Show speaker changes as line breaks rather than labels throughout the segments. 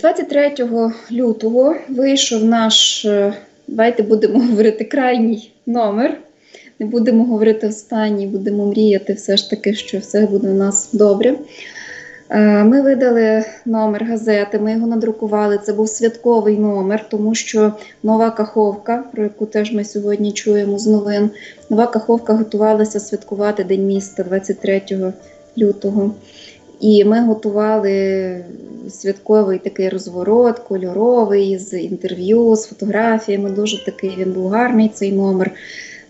23 лютого вийшов наш, е, давайте будемо говорити, крайній номер. Не будемо говорити останній, будемо мріяти все ж таки, що все буде у нас добре. Е, Ми видали номер газети, ми його надрукували. Це був святковий номер, тому що нова Каховка, про яку теж ми сьогодні чуємо з новин, нова Каховка готувалася святкувати День міста 23 лютого. І ми готували святковий такий розворот, кольоровий, з інтерв'ю, з фотографіями. Дуже такий він був гарний цей номер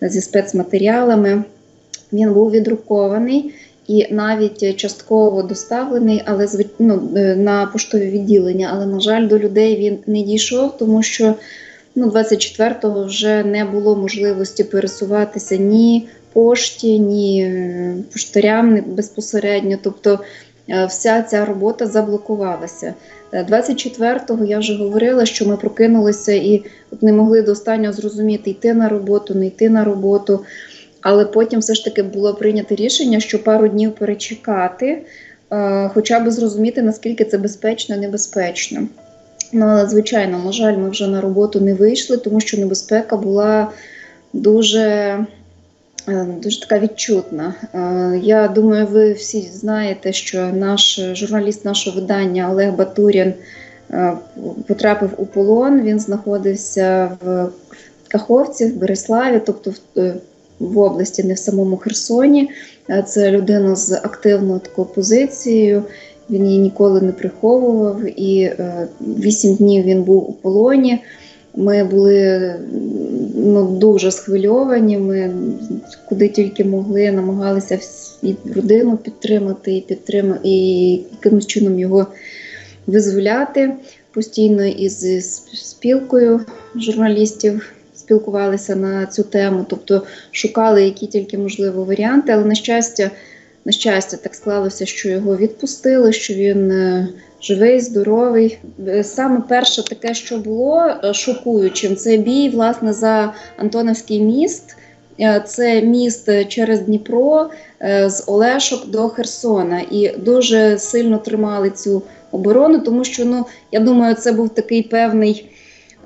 зі спецматеріалами. Він був віддрукований і навіть частково доставлений, але ну, е, на поштові відділення. Але, на жаль, до людей він не дійшов, тому що ну, 24-го вже не було можливості пересуватися ні пошті, ні е, поштарям безпосередньо. Тобто е, вся ця робота заблокувалася. Е, 24-го я вже говорила, що ми прокинулися і от не могли до останнього зрозуміти, йти на роботу, не йти на роботу. Але потім все ж таки було прийнято рішення, що пару днів перечекати, е, хоча б зрозуміти, наскільки це безпечно, небезпечно. Ну, але, звичайно, на жаль, ми вже на роботу не вийшли, тому що небезпека була дуже, е, дуже така відчутна. Е, Я думаю, ви всі знаєте, що наш журналіст нашого видання Олег Батурін е, потрапив у полон. Він знаходився в Каховці, в Береславі, тобто в, е, області, не в самому Херсоні. Е, Це людина з активною такою позицією. Він її ніколи не приховував, і е, вісім днів він був у полоні. Ми були ну, дуже схвильовані. Ми куди тільки могли, намагалися і родину підтримати, і підтримати, і якимось чином його визволяти. Постійно із спілкою журналістів спілкувалися на цю тему, тобто шукали які тільки можливо варіанти, але на щастя, на щастя, так склалося, що його відпустили, що він е, живий, здоровий. Е, Саме перше таке, що було е, шокуючим, це бій власне за Антоновський міст. Це міст через Дніпро з Олешок до Херсона, і дуже сильно тримали цю оборону, тому що ну я думаю, це був такий певний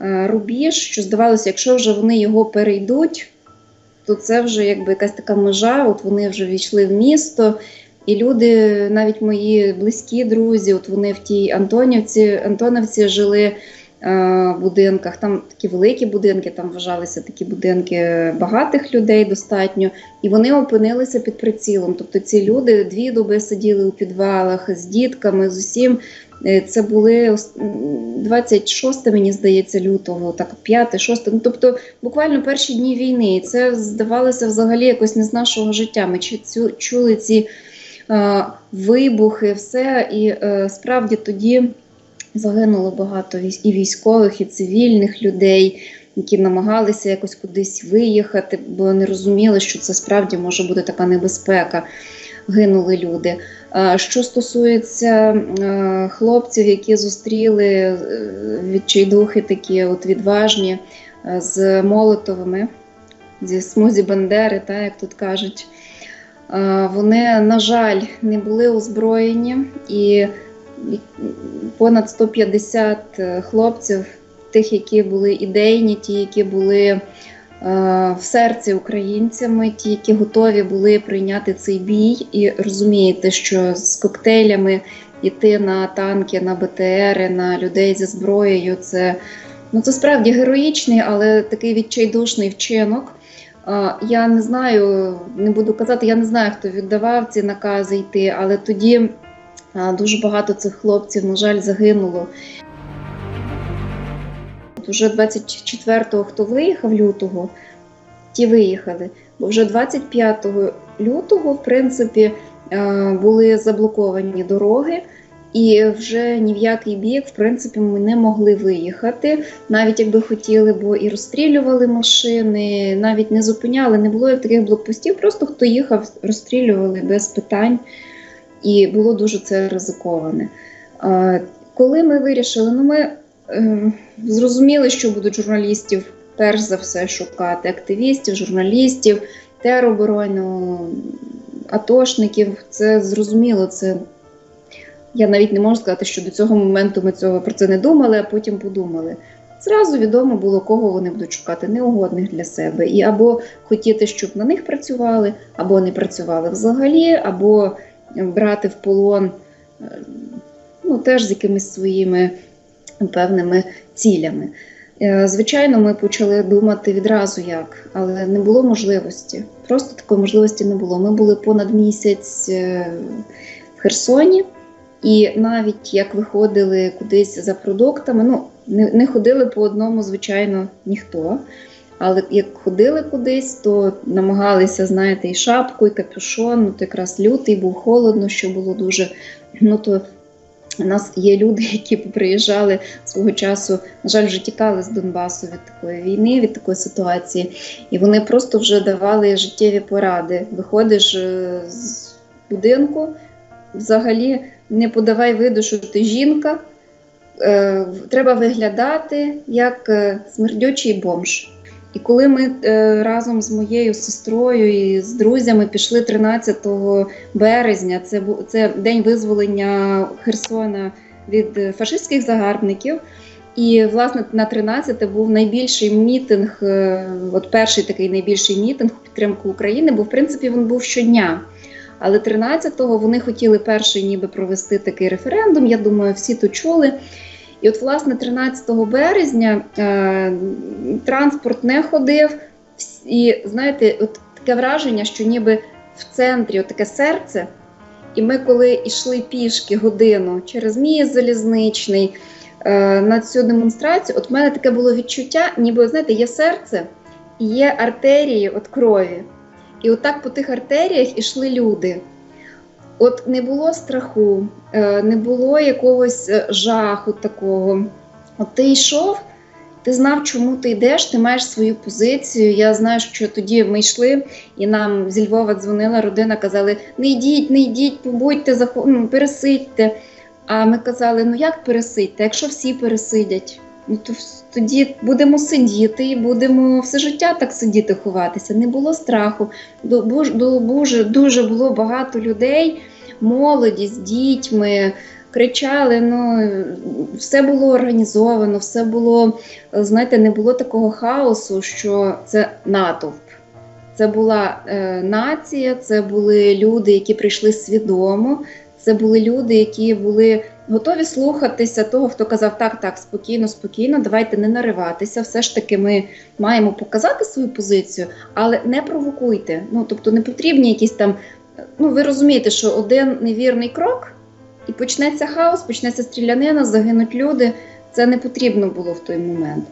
рубіж, що здавалося, якщо вже вони його перейдуть, то це вже якби якась така межа. От вони вже війшли в місто, і люди, навіть мої близькі друзі, от вони в тій Антонівці, Антоновці жили будинках. Там такі великі будинки, там вважалися такі будинки багатих людей достатньо, і вони опинилися під прицілом. Тобто ці люди дві доби сиділи у підвалах з дітками, з усім. Е, Це були 26, мені здається, лютого, так 5, 6, ну тобто буквально перші дні війни. І це здавалося взагалі якось не з нашого життя. Ми чули ці е, вибухи, все, і е, справді тоді загинуло багато і військових, і цивільних людей. Які намагалися якось кудись виїхати, бо не розуміли, що це справді може бути така небезпека. Гинули люди. Що стосується е, хлопців, які зустріли е, відчайдухи такі от відважні е, з Молотовими, зі смузі Бандери, та, як тут кажуть, вони, на жаль, не були озброєні, і понад 150 е, хлопців, тих, які були ідейні, ті, які були е, в серці українцями, ті, які готові були прийняти цей бій, і розумієте, що з коктейлями йти на танки, на БТРи, на людей зі зброєю, це, ну, це справді героїчний, але такий відчайдушний вчинок. Я не знаю, не буду казати, я не знаю, хто віддавав ці накази йти, але тоді дуже багато цих хлопців, на жаль, загинуло. От Уже 24-го, хто виїхав лютого, ті виїхали. Бо вже 25 лютого, в принципі, були заблоковані дороги, і вже ні в який бік, в принципі, ми не могли виїхати, навіть якби хотіли, бо і розстрілювали машини, навіть не зупиняли, не було таких блокпостів, просто хто їхав, розстрілювали без питань, і було дуже це ризиковане. Е, Коли ми вирішили, ну ми е, зрозуміли, що будуть журналістів перш за все шукати активістів, журналістів, тероборону, атошників. Це зрозуміло, це Я навіть не можу сказати, що до цього моменту ми цього про це не думали, а потім подумали. Зразу відомо було, кого вони будуть шукати неугодних для себе, і або хотіти, щоб на них працювали, або не працювали взагалі, або брати в полон е, ну, теж з якимись своїми певними цілями. Е, Звичайно, ми почали думати відразу як, але не було можливості. Просто такої можливості не було. Ми були понад місяць е, в Херсоні, і навіть як виходили кудись за продуктами, ну не, не ходили по одному, звичайно, ніхто. Але як ходили кудись, то намагалися, знаєте, і шапку, і капюшон. Ну, то якраз лютий був холодно, що було дуже. Ну то у нас є люди, які приїжджали свого часу, на жаль, вже тікали з Донбасу від такої війни, від такої ситуації, і вони просто вже давали життєві поради. Виходиш е, з будинку, взагалі не подавай виду, що ти жінка. Е, Треба виглядати як е, смердючий бомж. І коли ми е, разом з моєю сестрою і з друзями пішли 13 березня, це це день визволення Херсона від е, фашистських загарбників. І власне на 13 був найбільший мітинг, е, от перший такий найбільший мітинг у підтримку України, бо в принципі він був щодня. Але 13-го вони хотіли перший ніби провести такий референдум. Я думаю, всі то чули. І от, власне, 13 березня е, транспорт не ходив, і знаєте, от таке враження, що ніби в центрі от таке серце. І ми, коли йшли пішки годину через міст залізничний е, на цю демонстрацію, от в мене таке було відчуття, ніби знаєте, є серце і є артерії от крові. І отак по тих артеріях ішли люди. От не було страху, е, не було якогось е, жаху такого. От ти йшов, ти знав, чому ти йдеш, ти маєш свою позицію. Я знаю, що тоді ми йшли, і нам зі Львова дзвонила родина, казали: не йдіть, не йдіть, побудьте, захо- ну, пересидьте. А ми казали: ну як пересидьте, якщо всі пересидять? Ну то тоді будемо сидіти і будемо все життя так сидіти, ховатися. Не було страху. До, до, дуже, дуже було багато людей, молоді з дітьми, кричали. Ну, все було організовано, все було, знаєте, не було такого хаосу, що це натовп. Це була е, нація, це були люди, які прийшли свідомо. Це були люди, які були готові слухатися того, хто казав так, так, спокійно, спокійно, давайте не нариватися. Все ж таки, ми маємо показати свою позицію, але не провокуйте. Ну тобто не потрібні якісь там. Ну, ви розумієте, що один невірний крок, і почнеться хаос, почнеться стрілянина, загинуть люди. Це не потрібно було в той момент.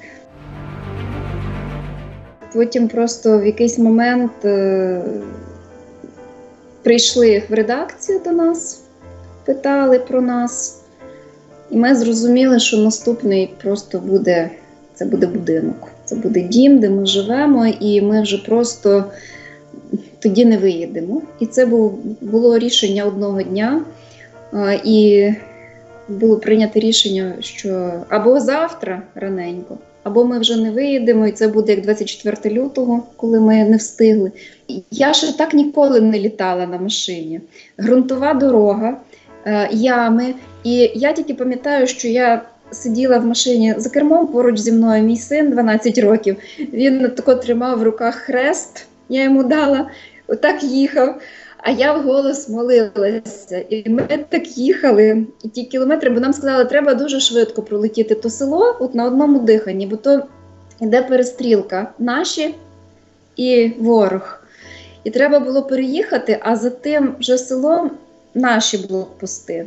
Потім просто в якийсь момент е, прийшли в редакцію до нас, питали про нас, і ми зрозуміли, що наступний просто буде це буде будинок, це буде дім, де ми живемо, і ми вже просто тоді не виїдемо. І це був, було рішення одного дня. І було прийнято рішення, що або завтра раненько, або ми вже не виїдемо, і це буде як 24 лютого, коли ми не встигли. Я ще так ніколи не літала на машині. Грунтова дорога, ями. І я тільки пам'ятаю, що я сиділа в машині за кермом поруч зі мною мій син 12 років. Він тако тримав в руках хрест, я йому дала, отак їхав. А я вголос молилася. І ми так їхали, і ті кілометри, бо нам сказали, треба дуже швидко пролетіти то село от на одному диханні, бо то йде перестрілка. Наші і ворог. І треба було переїхати, а за тим же селом наші блокпости.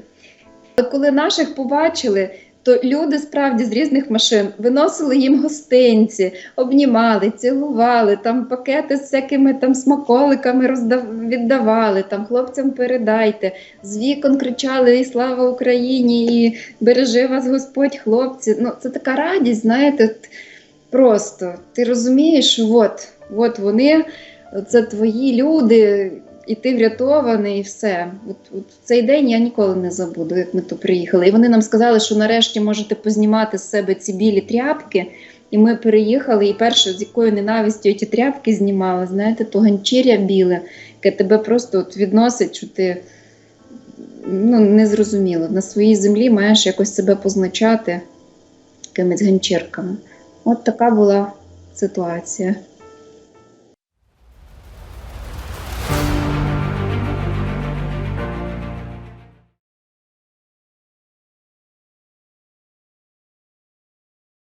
Коли наших побачили, то люди справді з різних машин виносили їм гостинці, обнімали, цілували, там пакети з всякими там смаколиками роздав... віддавали, там хлопцям передайте. З вікон кричали і слава Україні, і бережи вас Господь, хлопці. Ну, це така радість, знаєте, просто ти розумієш, от, от вони, це твої люди, і ти врятований, і все. От, от цей день я ніколи не забуду, як ми тут приїхали. І вони нам сказали, що нарешті можете познімати з себе ці білі тряпки. І ми переїхали, і перше, з якою ненавистю ті тряпки знімали, знаєте, то ганчір'я біле, яке тебе просто от відносить, що ти ну, незрозуміло. На своїй землі маєш якось себе позначати якимись ганчірками. От така була ситуація.